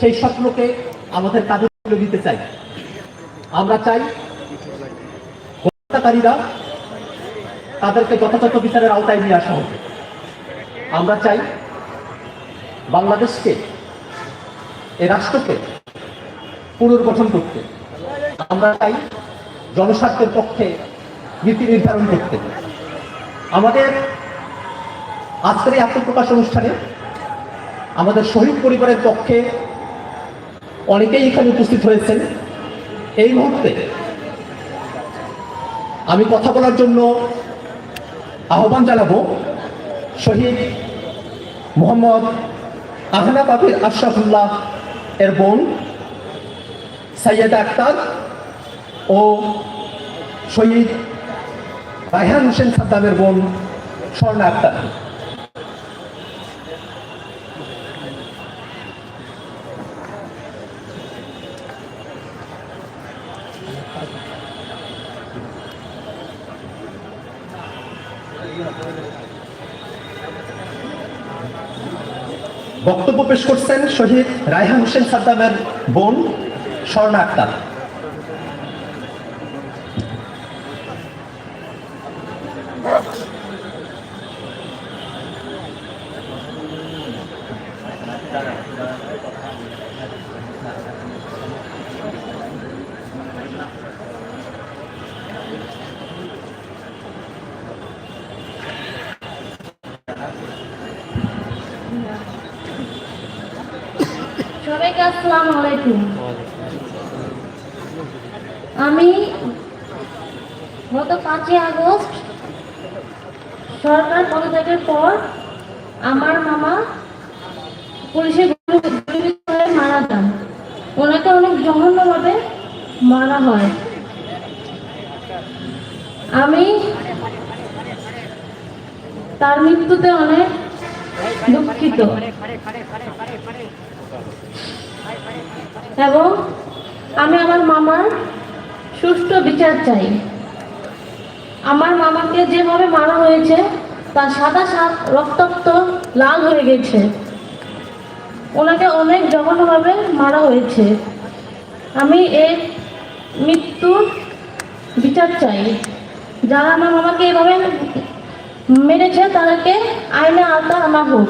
সেই স্বপ্নকে আমাদের কাজে তুলে দিতে চাই। আমরা চাই হত্যাকারীরা তাদেরকে যথাযথ বিচারের আওতায় নিয়ে আসা হবে আমরা চাই বাংলাদেশকে, এ রাষ্ট্রকে পুনর্গঠন করতে। আমরা চাই জনস্বার্থের পক্ষে নীতি নির্ধারণ করতে। আমাদের আজকের এই আত্মপ্রকাশ অনুষ্ঠানে আমাদের শহীদ পরিবারের পক্ষে অনেকেই এখানে উপস্থিত হয়েছেন। এই মুহূর্তে আমি কথা বলার জন্য আহ্বান জানাব শহীদ মোহাম্মদ আহনাব আবির আশরাফুল্লাহ এর বোন সাইয়েদা আক্তার ও শহীদ রায়হান হোসেন সাদ্দামের বোন স্বর্ণা আক্তার। বক্তব্য পেশ করছেন শহীদ রায়হান হোসেন সাদ্দামের বোন স্বর্ণা আক্তার। সবাইকে আসসালামু আলাইকুম। আমি গত পাঁচই আগস্ট সরকার পদত্যাগের পর আমার মামা পুলিশের হয়ে মারা যান। ওনাকে অনেক জঘন্যভাবে মারা হয়। আমি তার মৃত্যুতে অনেক দুঃখিত। এবং আমি আমার মামার সুষ্ঠু বিচার চাই। আমার মামাকে যেভাবে মারা হয়েছে, তার সাদা রক্তাক্ত, লাল হয়ে গেছে। ওনাকে অনেক জঘন্যভাবে মারা হয়েছে। আমি এর মৃত্যুর বিচার চাই। যারা আমার মামাকে এভাবে মেরেছে, তাদেরকে আইনে আওতা আনা হোক।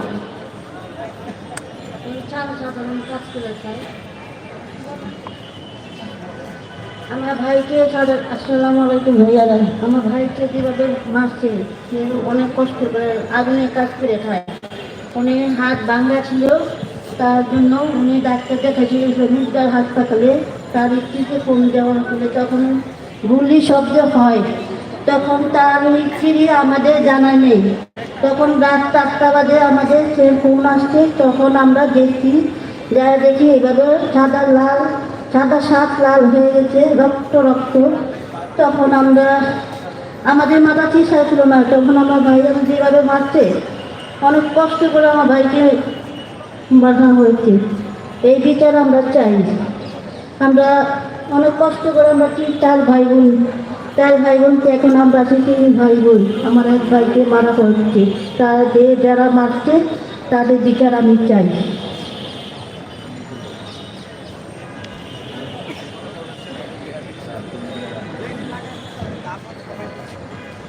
আমার ভাইকে সাদা আসসালামু আলাইকুম ভাইয়া আমার ভাইকে যেভাবে মারছে অনেক কষ্ট করে আগুনে কাজ করে খায়। উনি হাত ভাঙ্গা ছিল, তার জন্য উনি ডাক্তার দেখাচ্ছিল হাসপাতালে তার স্ত্রীকে ফোন দেওয়া হলে তখন গুলি শব্দ হয় তখন তার স্ত্রী আমাদের জানা নেই। তখন রাত চারটা বাজে আমাদের সে ফোন আসছে, তখন আমরা দেখছি যারা দেখি এভাবে সাদা লাল, সাদা সাত লাল হয়ে গেছে, রক্ত রক্ত। তখন আমরা, আমাদের মাথা ঠিক ছিল না, তখন আমার ভাই যেভাবে মারছে অনেক কষ্ট করে আমার ভাইকে বাধা হয়েছে এই বিচার আমরা চাই। আমরা অনেক কষ্ট করে আমরা তিন চার ভাই বোন চার ভাই বোনকে এখন আমরা তিন ভাই বোন আমার এক ভাইকে মারা হচ্ছে। তাদের যারা মারছে তাদের বিচার আমি চাই।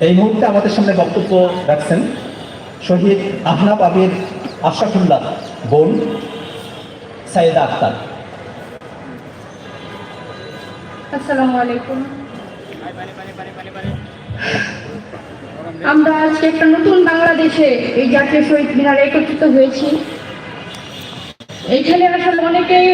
এই মুহূর্তে আমাদের সামনে বক্তব্য রাখছেন শহীদ আহনাব আবির আশরাফুল্লাহ বোন সাইয়েদা আক্তার। আসসালামু আলাইকুম। আমরা আজকে একটা নতুন বাংলাদেশে এই জাতীয় শহীদ মিনারে একত্রিত হয়েছি। এইখানে আসলে অনেকেই